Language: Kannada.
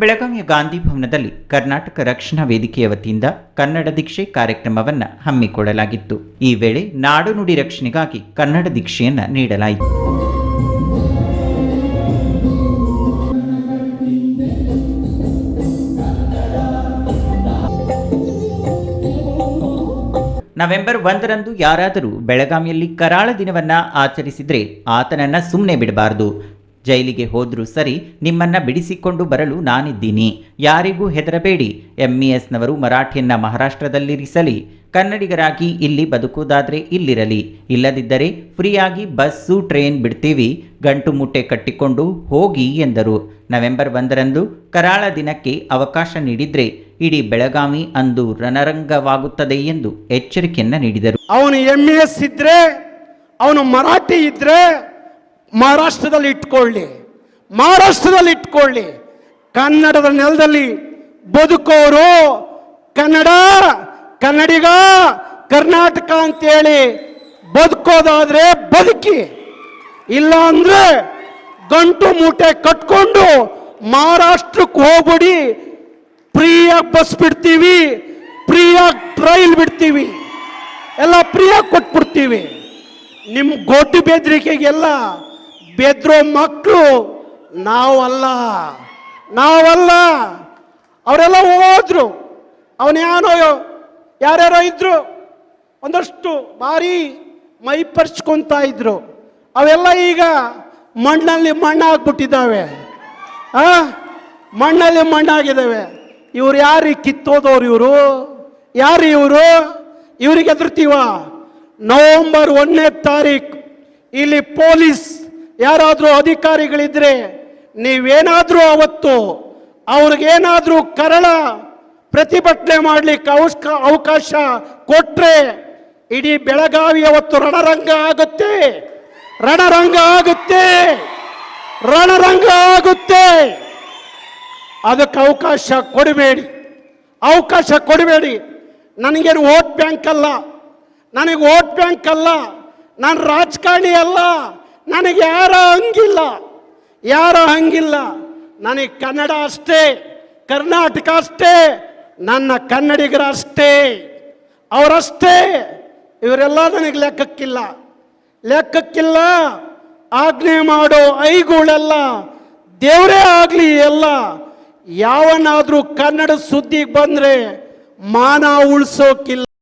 ಬೆಳಗಾವಿಯ ಗಾಂಧಿ ಭವನದಲ್ಲಿ ಕರ್ನಾಟಕ ರಕ್ಷಣಾ ವೇದಿಕೆಯ ವತಿಯಿಂದ ಕನ್ನಡ ದೀಕ್ಷೆ ಕಾರ್ಯಕ್ರಮವನ್ನು ಹಮ್ಮಿಕೊಳ್ಳಲಾಗಿತ್ತು. ಈ ವೇಳೆ ನಾಡು ನುಡಿ ರಕ್ಷಣೆಗಾಗಿ ಕನ್ನಡ ದೀಕ್ಷೆಯನ್ನ ನೀಡಲಾಯಿತು. ನವೆಂಬರ್ ಒಂದರಂದು ಯಾರಾದರೂ ಬೆಳಗಾವಿಯಲ್ಲಿ ಕರಾಳ ದಿನವನ್ನ ಆಚರಿಸಿದ್ರೆ ಆತನನ್ನ ಸುಮ್ಮನೆ ಬಿಡಬಾರದು. ಜೈಲಿಗೆ ಹೋದ್ರೂ ಸರಿ ನಿಮ್ಮನ್ನ ಬಿಡಿಸಿಕೊಂಡು ಬರಲು ನಾನಿದ್ದೀನಿ. ಯಾರಿಗೂ ಹೆದರಬೇಡಿ. ಎಂಇಎಸ್ನವರು ಮರಾಠಿಯನ್ನ ಮಹಾರಾಷ್ಟ್ರದಲ್ಲಿರಿಸಲಿ. ಕನ್ನಡಿಗರಾಗಿ ಇಲ್ಲಿ ಬದುಕುವುದಾದರೆ ಇಲ್ಲಿರಲಿ. ಇಲ್ಲದಿದ್ದರೆ ಫ್ರೀಯಾಗಿ ಬಸ್ಸು, ಟ್ರೈನ್ ಬಿಡ್ತೀವಿ. ಗಂಟು ಮುಟ್ಟೆ ಕಟ್ಟಿಕೊಂಡು ಹೋಗಿ ಎಂದರು. ನವೆಂಬರ್ ಒಂದರಂದು ಕರಾಳ ದಿನಕ್ಕೆ ಅವಕಾಶ ನೀಡಿದ್ರೆ ಇಡೀ ಬೆಳಗಾವಿ ಅಂದು ರಣರಂಗವಾಗುತ್ತದೆ ಎಂದು ಎಚ್ಚರಿಕೆಯನ್ನ ನೀಡಿದರು. ಅವನು ಎಂಇಎಸ್ ಎಸ್ ಇದ್ರೆ, ಅವನು ಮರಾಠಿ ಇದ್ರೆ ಮಹಾರಾಷ್ಟ್ರದಲ್ಲಿ ಇಟ್ಕೊಳ್ಳಿ ಮಹಾರಾಷ್ಟ್ರದಲ್ಲಿ ಇಟ್ಕೊಳ್ಳಿ. ಕನ್ನಡದ ನೆಲದಲ್ಲಿ ಬದುಕೋರು, ಕನ್ನಡ, ಕನ್ನಡಿಗ, ಕರ್ನಾಟಕ ಅಂತೇಳಿ ಬದುಕೋದಾದ್ರೆ ಬದುಕಿ. ಇಲ್ಲ ಅಂದ್ರೆ ಗಂಟು ಮೂಟೆ ಕಟ್ಕೊಂಡು ಮಹಾರಾಷ್ಟ್ರಕ್ಕೆ ಹೋಗ್ಬಿಡಿ. ಫ್ರೀಯಾಗಿ ಬಸ್ ಬಿಡ್ತೀವಿ ಫ್ರೀಯಾಗಿ ಟ್ರೈಲ್ ಬಿಡ್ತೀವಿ. ಎಲ್ಲ ಫ್ರೀಯಾಗಿ ಕೊಟ್ಬಿಡ್ತೀವಿ. ನಿಮ್ಮ ಗೋಟಿ ಬೆದರಿಕೆಗೆಲ್ಲ ಬೆದ್ರೋ ಮಕ್ಕಳು ನಾವಲ್ಲ. ನಾವಲ್ಲ. ಅವರೆಲ್ಲ ಹೋದ್ರು. ಅವನ್ಯಾನೋ ಯಾರ್ಯಾರೋ ಇದ್ರು. ಒಂದಷ್ಟು ಭಾರಿ ಮೈ ಪರ್ಚ್ಕೊಂತ ಇದ್ರು. ಅವೆಲ್ಲ ಈಗ ಮಣ್ಣಲ್ಲಿ ಮಣ್ಣಾಗ್ಬಿಟ್ಟಿದ್ದಾವೆ. ಆ? ಮಣ್ಣಲ್ಲಿ ಮಣ್ಣಾಗಿದ್ದಾವೆ. ಇವ್ರು ಯಾರು ಕಿತ್ತೋದವ್ರು ಇವರು? ಯಾರು ಇವರು? ಇವ್ರಿಗೆ ಎದುರ್ತೀವ ನವೆಂಬರ್ ಒಂದನೇ ತಾರೀಕು ಇಲ್ಲಿ ಪೊಲೀಸ್ ಯಾರಾದರೂ ಅಧಿಕಾರಿಗಳಿದ್ರೆ ನೀವೇನಾದರೂ ಅವತ್ತು ಅವ್ರಿಗೇನಾದರೂ ಕರಳ ಪ್ರತಿಭಟನೆ ಮಾಡಲಿಕ್ಕೆ ಅವಶ್ಕ ಅವಕಾಶ ಕೊಟ್ಟರೆ ಇಡೀ ಬೆಳಗಾವಿ ಅವತ್ತು ರಣರಂಗ ಆಗುತ್ತೆ. ರಣರಂಗ ಆಗುತ್ತೆ. ರಣರಂಗ ಆಗುತ್ತೆ. ಅದಕ್ಕೆ ಅವಕಾಶ ಕೊಡಬೇಡಿ. ಅವಕಾಶ ಕೊಡಬೇಡಿ. ನನಗೇನು ವೋಟ್ ಬ್ಯಾಂಕ್ ಅಲ್ಲ. ನನಗೆ ವೋಟ್ ಬ್ಯಾಂಕ್ ಅಲ್ಲ. ನಾನು ರಾಜಕಾರಣಿ ಅಲ್ಲ. ನನಗೆ ಯಾರ ಹಂಗಿಲ್ಲ ಯಾರ ಹಂಗಿಲ್ಲ. ನನಗೆ ಕನ್ನಡ ಅಷ್ಟೇ, ಕರ್ನಾಟಕ ಅಷ್ಟೇ, ನನ್ನ ಕನ್ನಡಿಗರ ಅಷ್ಟೇ, ಅವರಷ್ಟೇ. ಇವರೆಲ್ಲ ನನಗೆ ಲೆಕ್ಕಕ್ಕಿಲ್ಲ. ಲೆಕ್ಕಕ್ಕಿಲ್ಲ, ಆಜ್ಞೆ ಮಾಡೋ ಐಗಳೆಲ್ಲ ದೇವರೇ ಆಗಲಿ ಎಲ್ಲ. ಯಾವನಾದರೂ ಕನ್ನಡ ಸುದ್ದಿಗೆ ಬಂದ್ರೆ ಮಾನ ಉಳಿಸೋಕಿಲ್ಲ.